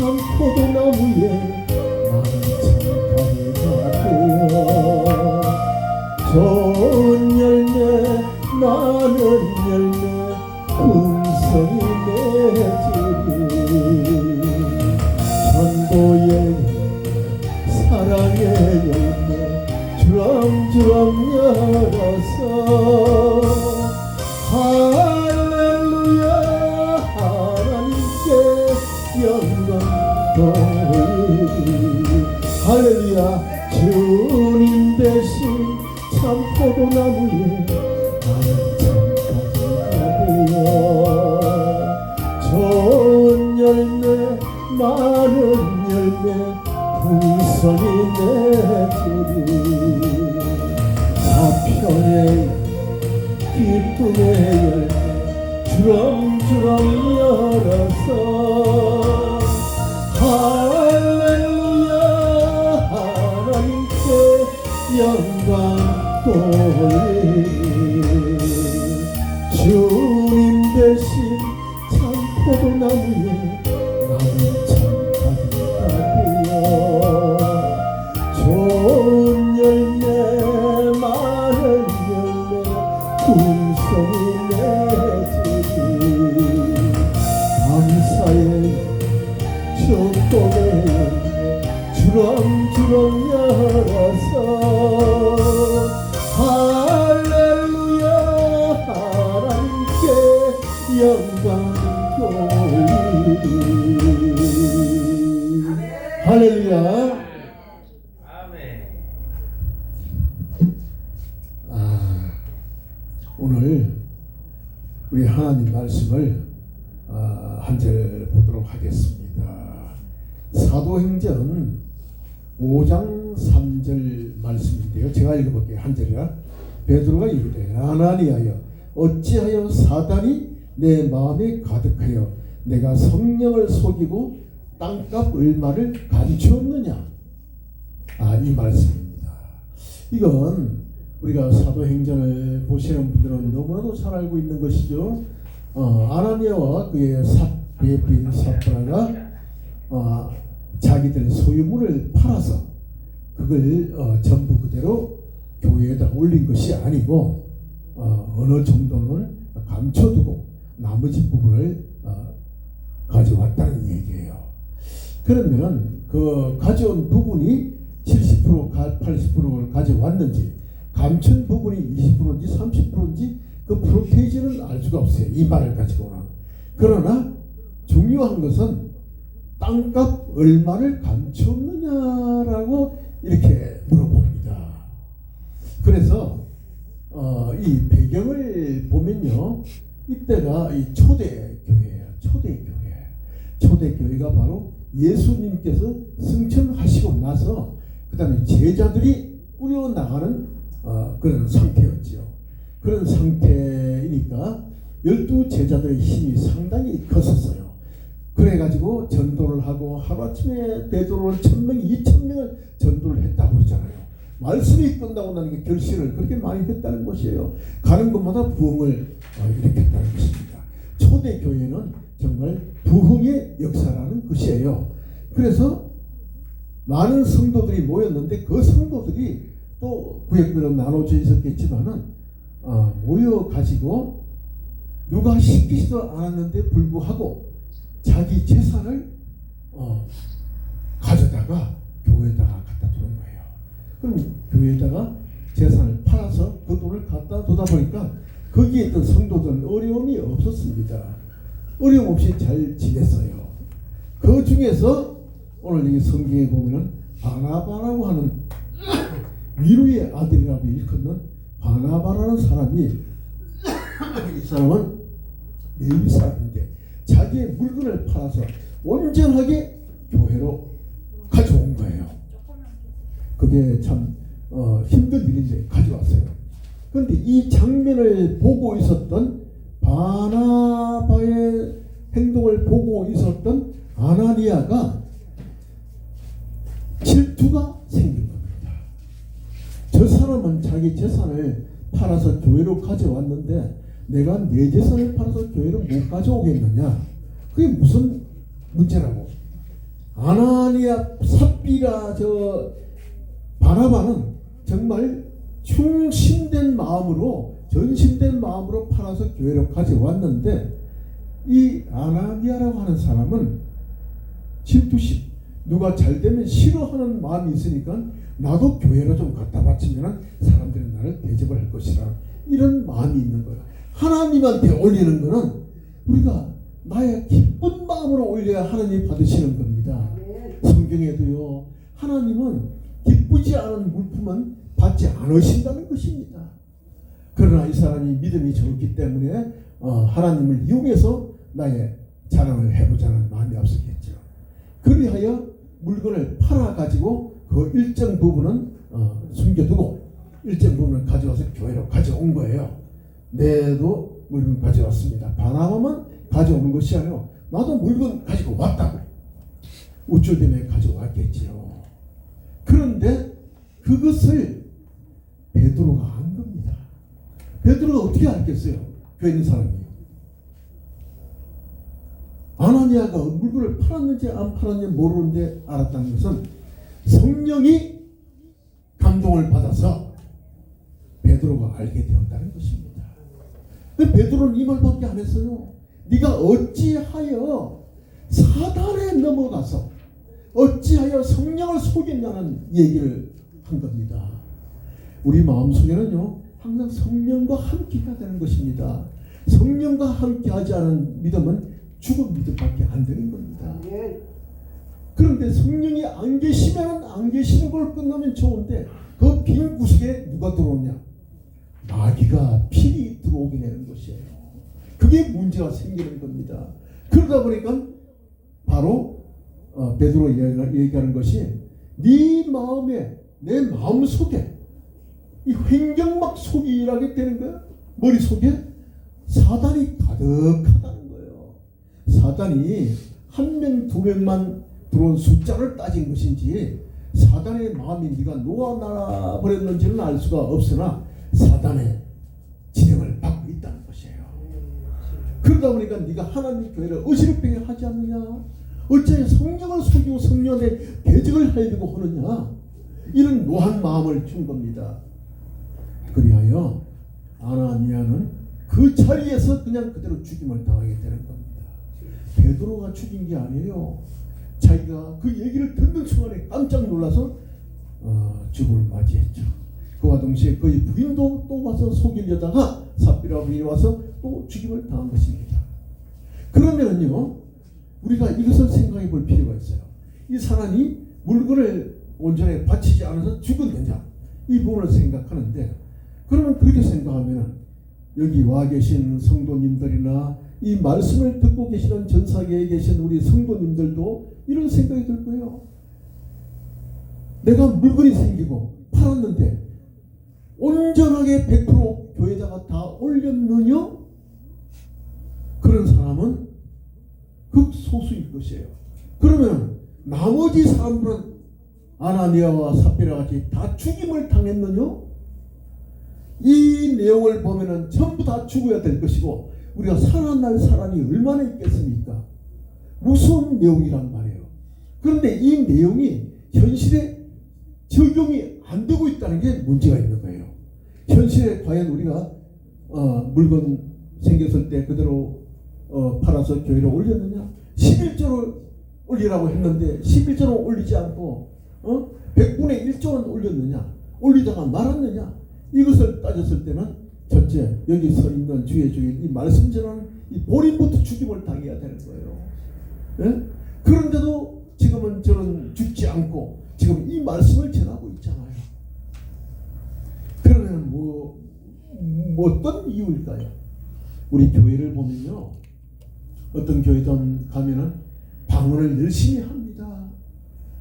포도나무에 많은 참가리가 되어 좋은 열매 많은 열매 돌리리 할렐루야. 주님 대신 참 포도나무에 나는 참가지가 되어 좋은 열매 많은 열매 풍성이 맺으리. 사편의 기쁨의 열매 주렁주렁 열어서 할렐루야 하나님께 영광 돌리리 우리 하나님 말씀을 아, 한절 보도록 하겠습니다. 사도행전 5장 3절 말씀인데요. 제가 읽어볼게요. 한 절이라. 베드로가 이르되 아나니아여 어찌하여 사단이 내 마음에 가득하여 내가 성령을 속이고 땅값 얼마를 감추었느냐 아, 이 말씀입니다. 이건 우리가 사도행전을 보시는 분들은 너무나도 잘 알고 있는 것이죠. 어, 아나니아와 그의 사, 그의 부인 사프라가 어, 자기들 소유물을 팔아서 그걸 어, 전부 그대로 교회에다 올린 것이 아니고 어, 어느 정도는 감춰두고 나머지 부분을 어, 가져왔다는 얘기예요. 그러면 그 가져온 부분이 70% 80%를 가져왔는지 감춘 부분이 20%인지 30%인지 그 프로테이지는 알 수가 없어요. 이 말을 가지고는. 그러나 중요한 것은 땅값 얼마를 감췄느냐라고 이렇게 물어봅니다. 그래서 어, 이 배경을 보면요. 이때가 이 초대 교회예요. 초대 교회. 초대 교회가 바로 예수님께서 승천하시고 나서 그다음에 제자들이 꾸려 나가는 어, 그런 상태였지요. 그런 상태이니까 열두 제자들의 힘이 상당히 컸었어요. 그래가지고 전도를 하고 하루아침에 베드로를 천명, 이천 명을 전도를 했다고 그러잖아요. 말씀이 끝나고 게 결실을 그렇게 많이 했다는 것이에요. 가는 곳마다 부흥을 어, 일으켰다는 것입니다. 초대 교회는 정말 부흥의 역사라는 것이에요. 그래서 많은 성도들이 모였는데 그 성도들이 또 구역별로 나눠져 있었겠지만은 어, 모여 가지고 누가 시키지도 않았는데 불구하고 자기 재산을 어, 가져다가 교회에다가 갖다 두는 거예요. 그럼 교회에다가 재산을 팔아서 그 돈을 갖다 두다 보니까 거기에 있던 성도들은 어려움이 없었습니다. 어려움 없이 잘 지냈어요. 그 중에서 오늘 여기 성경에 보면은 바나바라고 하는 미루의 아들이라고 일컫는 바나바라는 사람이 이 사람은 레위 사람인데 자기의 물건을 팔아서 온전하게 교회로 가져온 거예요. 그게 참 어, 힘든 일인데 가져왔어요. 그런데 이 장면을 보고 있었던 바나바의 행동을 보고 있었던 아나니아가 질투가 사람은 자기 재산을 팔아서 교회로 가져왔는데 내가 내 재산을 팔아서 교회로 못 가져오겠느냐? 그게 무슨 문제라고? 아나니아 삽비라 저 바나바는 정말 충심된 마음으로 전심된 마음으로 팔아서 교회로 가져왔는데 이 아나니아라고 하는 사람은 질투심 누가 잘 되면 싫어하는 마음이 있으니까 나도 교회로 좀 갖다 바치면 사람들이 나를 대접을 할 것이라 이런 마음이 있는 거야. 하나님한테 올리는 거는 우리가 나의 기쁜 마음으로 올려야 하나님 받으시는 겁니다. 성경에도요 하나님은 기쁘지 않은 물품은 받지 않으신다는 것입니다. 그러나 이 사람이 믿음이 적기 때문에 어, 하나님을 이용해서 나의 자랑을 해보자는 마음이 없었겠죠. 그리하여 물건을 팔아 가지고 그 일정 부분은 어, 숨겨두고 일정 부분을 가져와서 교회로 가져온 거예요. 내도 물건 가져왔습니다. 바나바만 가져오는 것이 아니라 나도 물건 가지고 왔다고 우쭐대며 가져왔겠지요. 그런데 그것을 베드로가 안 겁니다. 베드로가 어떻게 알겠어요? 교회 있는 사람이. 아나니아가 물건을 팔았는지 안 팔았는지 모르는데 알았다는 것은 성령이 감동을 받아서 베드로가 알게 되었다는 것입니다. 근데 베드로는 이 말밖에 안 했어요. 네가 어찌하여 사단에 넘어가서 어찌하여 성령을 속였냐는 얘기를 한 겁니다. 우리 마음속에는요 항상 성령과 함께 해야 되는 것입니다. 성령과 함께 하지 않은 믿음은 죽은 믿음밖에 안 되는 겁니다. 그런데 성령이 안 계시면 안 계시는 걸 끝나면 좋은데 그 빈 구석에 누가 들어오냐? 마귀가 필이 들어오게 되는 것이에요. 그게 문제가 생기는 겁니다. 그러다 보니까 바로 어, 베드로 얘기하- 얘기하는 것이 네 마음에 내 마음 속에 이 횡경막 속이라게 되는 거야. 머리 속에 사단이 가득하다는 거예요. 사단이 한 명, 두 명만 들어온 숫자를 따진 것인지 사단의 마음이 네가 놓아놔 버렸는지는 알 수가 없으나 사단의 진영을 받고 있다는 것이에요. 그러다 보니까 네가 하나님 교회를 어지럽게 하지 않느냐? 어째 성령을 속이고 성령의 대적을 하려고 하느냐? 이런 노한 마음을 준 겁니다. 그리하여 아나니아는 그 자리에서 그냥 그대로 죽임을 당하게 되는 겁니다. 베드로가 죽인 게 아니에요. 자기가 그 얘기를 듣는 순간에 깜짝 놀라서 어, 죽음을 맞이했죠. 그와 동시에 그의 부인도 또 와서 속이려다가 삽비라 부인이 와서 또 죽임을 당한 것입니다. 그러면은요, 우리가 이것을 생각해 볼 필요가 있어요. 이 사람이 물건을 온전히 바치지 않아서 죽었느냐? 이 부분을 생각하는데, 그러면 그렇게 생각하면 여기 와 계신 성도님들이나 이 말씀을 듣고 계시는 전사계에 계신 우리 성도님들도 이런 생각이 들 거예요. 내가 물건이 생기고 팔았는데 온전하게 100% 교회다가 다 올렸느냐? 그런 사람은 극소수일 것이에요. 그러면 나머지 사람들은 아나니아와 삽비라 같이 다 죽임을 당했느냐? 이 내용을 보면은 전부 다 죽어야 될 것이고 우리가 살아날 사람이 얼마나 있겠습니까? 무서운 내용이란 말이에요. 그런데 이 내용이 현실에 적용이 안 되고 있다는 게 문제가 있는 거예요. 현실에 과연 우리가 어, 물건 생겼을 때 그대로 어, 팔아서 교회로 올렸느냐? 11조를 올리라고 했는데 11조는 올리지 않고 어? 100분의 1조는 올렸느냐? 올리다가 말았느냐? 이것을 따졌을 때는 첫째 여기 서 있는 주의 주인 이 말씀 전하는 이 본인부터 죽임을 당해야 되는 거예요. 예? 그런데도 지금은 저는 죽지 않고 지금 이 말씀을 전하고 있잖아요. 그러면 뭐, 뭐 어떤 이유일까요? 우리 교회를 보면요. 어떤 교회든 가면은 방언을 열심히 합니다.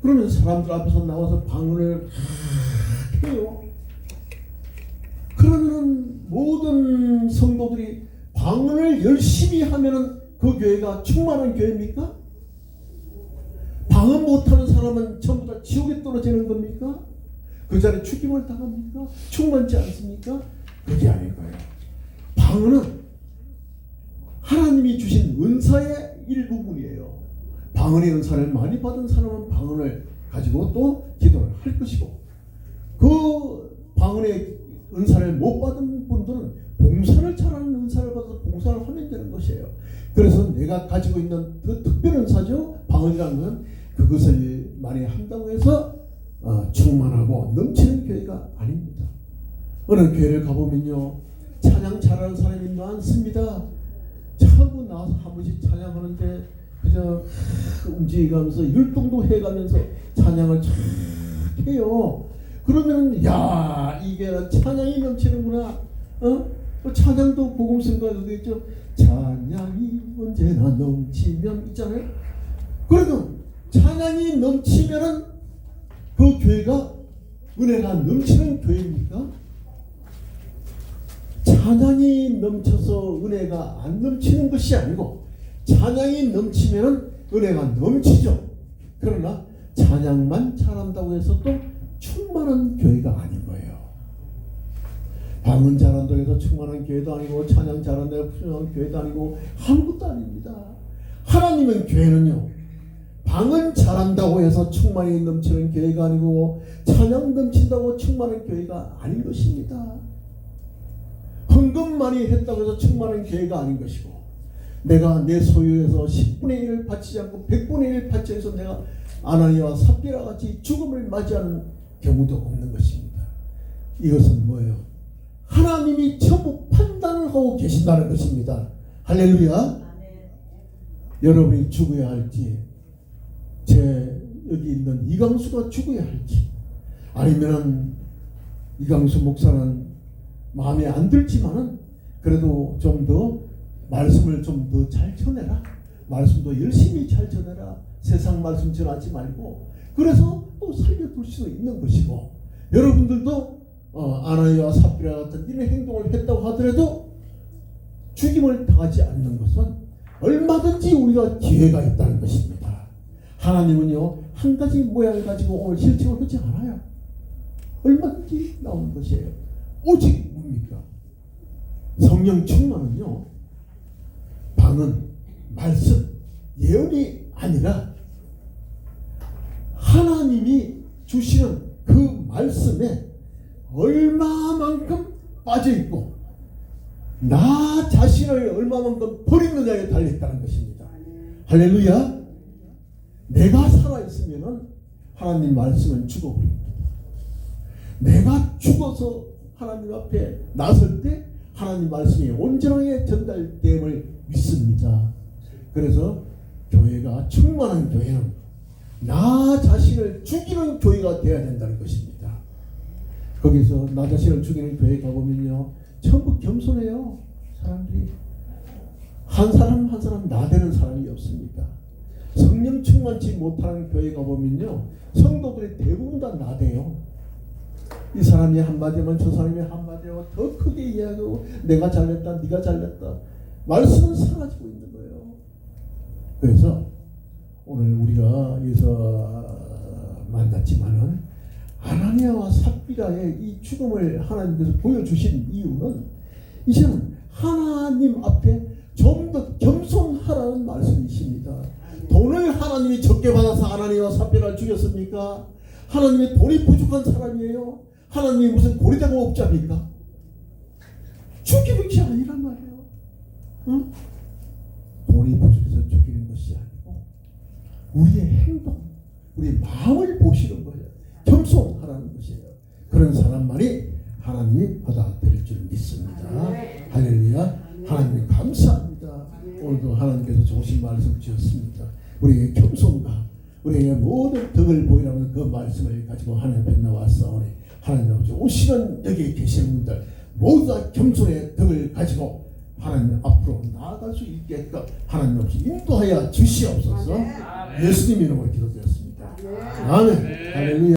그러면 사람들 앞에서 나와서 방언을 해요. 모든 성도들이 방언을 열심히 하면은 그 교회가 충만한 교회입니까? 방언 못하는 사람은 전부 다 지옥에 떨어지는 겁니까? 그 자리에 죽임을 당합니까? 충만치 않습니까? 그게 아닐 거예요. 방언은 하나님이 주신 은사의 일부분이에요. 방언의 은사를 많이 받은 사람은 방언을 가지고 또 기도를 할 것이고 그 방언의 은사를 못 받은 분들은 봉사를 잘하는 은사를 받아서 봉사를 하면 되는 것이에요. 그래서 내가 가지고 있는 그 특별 은사죠. 방언이라는 건 그것을 많이 한다고 해서 어, 충만하고 넘치는 교회가 아닙니다. 어느 교회를 가보면요. 찬양 잘하는 사람이 많습니다. 자꾸 나와서 한 번씩 찬양하는데 그저 움직이면서 율동도 해가면서 찬양을 쫙 해요. 그러면 야 이게 찬양이 넘치는구나. 어? 그 찬양도 복음성가 그거 있죠. 찬양이 언제나 넘치면 있잖아요. 그래도 찬양이 넘치면은 그 교회가 은혜가 넘치는 교회입니까? 찬양이 넘쳐서 은혜가 안 넘치는 것이 아니고 찬양이 넘치면 은혜가 넘치죠. 그러나 찬양만 잘한다고 해서 또 충만한 교회가 아닌 거예요. 방언 잘한다고 해서 충만한 교회도 아니고 찬양 해서 충만한 교회도 아니고 아무것도 아닙니다. 하나님은 교회는요. 방언 잘한다고 해서 충만이 넘치는 교회가 아니고 찬양 넘친다고 충만한 교회가 아닌 것입니다. 헌금 많이 했다고 해서 충만한 교회가 아닌 것이고 내가 내 소유에서 10분의 1을 바치지 않고 100분의 1을 바치해서 내가 아나니와 삽비라 같이 죽음을 맞이하는 경우도 없는 것입니다. 이것은 뭐예요? 하나님이 전부 판단을 하고 계신다는 것입니다. 할렐루야. 여러분이 죽어야 할지 제 여기 있는 이강수가 죽어야 할지 아니면은 이강수 목사는 마음에 안 들지만은 그래도 좀 더 말씀을 좀 더 잘 전해라. 말씀도 열심히 잘 전해라. 세상 말씀 전하지 말고 그래서 또 살려둘 수 있는 것이고 여러분들도 어, 아나니와 삽비라 같은 이런 행동을 했다고 하더라도 죽임을 당하지 않는 것은 얼마든지 우리가 기회가 있다는 것입니다. 하나님은요 한 가지 모양을 가지고 오늘 실증을 하지 않아요. 얼마든지 나오는 것이에요. 오직 뭡니까? 성령 충만은요 방언, 말씀, 예언이 아니라 하나님이 주시는 그 말씀에 얼마만큼 빠져 있고 나 자신을 얼마만큼 버리느냐에 달려 있다는 것입니다. 할렐루야. 내가 살아 있으면은 하나님 말씀은 죽어버립니다. 내가 죽어서 하나님 앞에 나설 때 하나님 말씀이 온전하게 전달됨을 믿습니다. 그래서 교회가 충만한 교회는 나 자신을 죽이는 교회가 되어야 된다는 것입니다. 거기서 나 자신을 죽이는 교회 가보면요. 전부 겸손해요. 사람들이. 한 사람 한 사람 나대는 사람이 없습니다. 성령 충만치 못하는 교회 가보면요. 성도들이 대부분 다 나대요. 이 사람이 한마디 하면 저 사람이 한마디 하고 더 크게 이야기하고 내가 잘냈다 네가 잘냈다 말씀은 사라지고 있는 거예요 그래서 오늘 우리가 여기서 만났지만은 아나니아와 삽비라의 이 죽음을 하나님께서 보여주신 이유는 이제는 하나님 앞에 좀 더 겸손하라는 말씀이십니다 돈을 하나님이 적게 받아서 아나니아와 삽비라를 죽였습니까? 하나님이 돈이 부족한 사람이에요. 하나님이 무슨 고리대고 업자입니까? 죽이는 것이 아니란 말이에요. 응? 돈이 부족해서 죽이는 우리의 행동, 우리의 마음을 보시는 거예요. 겸손하라는 것이에요. 그런 사람만이 하나님이 받아들일 줄 믿습니다. 할렐루야. 하나님 감사합니다. 오늘도 하나님께서 좋으신 말씀 주셨습니다. 우리의 겸손과 우리에게 모든 덕을 보이라는 그 말씀을 가지고 하나님 앞에 나왔사오니 하나님 아버지 오시는 여기 계시는 분들 모두 다 겸손의 덕을 가지고 하나님 앞으로 나아갈 수 있게끔 하나님 아버지 인도하여 주시옵소서. 예수님 이름으로 기도드렸습니다. 아멘. 할렐루야